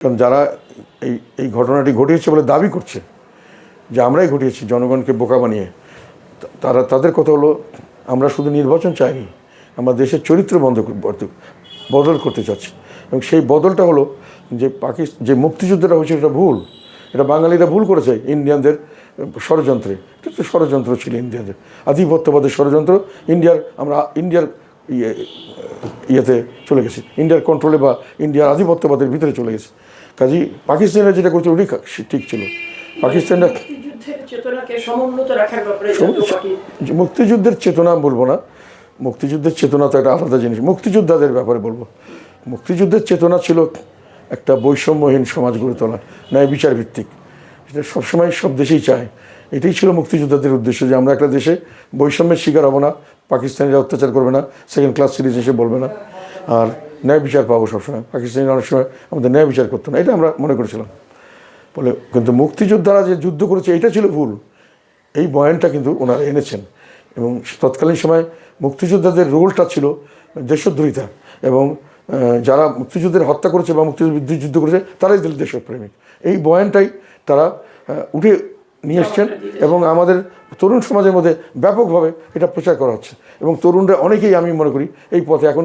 কারণ যারা এই এই ঘটনাটি ঘটিয়েছে বলে দাবি করছে, যে আমরাই ঘটিয়েছি জনগণকে বোকা বানিয়ে তারা, তাদের কথা হলো, আমরা শুধু নির্বাচন চাইনি, আমরা দেশের চরিত্র বন্ধ বদল করতে চাচ্ছি। এবং সেই বদলটা হলো, যে পাকিস্তান যে মুক্তিযুদ্ধটা হয়েছে এটা ভুল, এটা বাঙালিরা ভুল করেছে ইন্ডিয়ানদের ষড়যন্ত্রে, এটা তো ষড়যন্ত্র ছিল ইন্ডিয়ানদের, আধিপত্যবাদের ষড়যন্ত্র, ইন্ডিয়ার, আমরা, ইন্ডিয়ার ইয়ে ইয়েতে চলে গেছে। ইন্ডিয়ার কন্ট্রোলে বা ইন্ডিয়ার আধিপত্যবাদের ভিতরে চলে গেছে। কাজী পাকিস্তানের যেটা করছে ওটি ঠিক ছিল। পাকিস্তানরা মুক্তিযুদ্ধের চেতনা বলব না। মুক্তিযুদ্ধের চেতনা তো একটা আলাদা জিনিস। মুক্তিযোদ্ধাদের ব্যাপারে বলব। মুক্তিযুদ্ধের চেতনা ছিল একটা বৈষম্যহীন সমাজ গড়ে তোলা ন্যায় বিচার ভিত্তিক। এটা সবসময় সব দেশেই চায়। এটাই ছিল মুক্তিযোদ্ধাদের উদ্দেশ্য যে আমরা একটা দেশে বৈষম্যের শিকার হব না, পাকিস্তানিরা অত্যাচার করবে না সেকেন্ড ক্লাস সিরিজ এসে বলবে না। আর ন্যায় বিচার পাবো সবসময়। পাকিস্তানিরা অনেক সময় আমাদের ন্যায় বিচার করতো না, এটা আমরা মনে করেছিলাম। বলে কিন্তু মুক্তিযোদ্ধারা যে যুদ্ধ করেছে, এটা ছিল ভুল। এই বয়ানটা কিন্তু ওনারা এনেছেন। এবং তৎকালীন সময় মুক্তিযোদ্ধাদের রোলটা ছিল দেশদ্রোহিতা। এবং যারা মুক্তিযুদ্ধের হত্যা করেছে বা মুক্তিযুদ্ধ যুদ্ধ করেছে, তারাই দেশপ্রেমিক। এই বয়ানটাই তারা উঠে নিয়ে এসছেন এবং আমাদের তরুণ সমাজের মধ্যে ব্যাপকভাবে এটা প্রচার করা হচ্ছে। এবং তরুণরা অনেকেই আমি মনে করি এই পথে এখন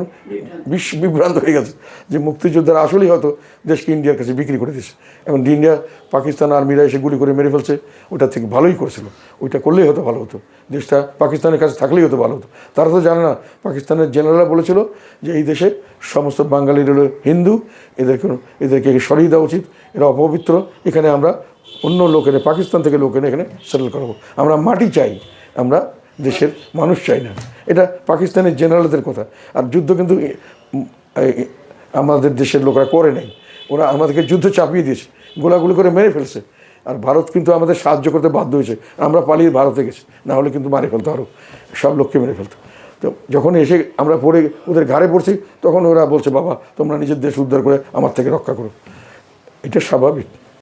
বিশ বিভ্রান্ত হয়ে গেছে যে মুক্তিযোদ্ধারা আসলেই হয়তো দেশকে ইন্ডিয়ার কাছে বিক্রি করে দিয়েছে। এখন ইন্ডিয়া পাকিস্তান আর্মিরা এসে গুলি করে মেরে ফেলছে ওটা থেকে ভালোই করেছিল। ওইটা করলেই হয়তো ভালো হতো। দেশটা পাকিস্তানের কাছে থাকলেই হতো ভালো হতো। তারা তো জানে না পাকিস্তানের জেনারেলরা বলেছিল যে এই দেশে সমস্ত বাঙালির হিন্দু এদেরকে এদেরকে সরিয়ে দেওয়া উচিত এরা অপবিত্র এখানে আমরা অন্য লোক এনে, পাকিস্তান থেকে লোক এনে এখানে সেটেল করাবো। আমরা মাটি চাই, আমরা দেশের মানুষ চাই না। এটা পাকিস্তানের জেনারেলদের কথা। আর যুদ্ধ কিন্তু আমাদের দেশের লোকরা করে নাই। ওরা আমাদেরকে যুদ্ধ চাপিয়ে দিয়েছে, গোলাগুলি করে মেরে ফেলছে। আর ভারত কিন্তু আমাদের সাহায্য করতে বাধ্য হয়েছে। আমরা পালিয়ে ভারতে গেছি, না হলে কিন্তু মারে ফেলতো আরও সব লোককে মেরে ফেলতো। তো যখন এসে আমরা পড়ে, ওদের ঘাড়ে পড়ছি, তখন ওরা বলছে, বাবা, তোমরা নিজের দেশ উদ্ধার করে আমার থেকে রক্ষা করো। এটা স্বাভাবিক।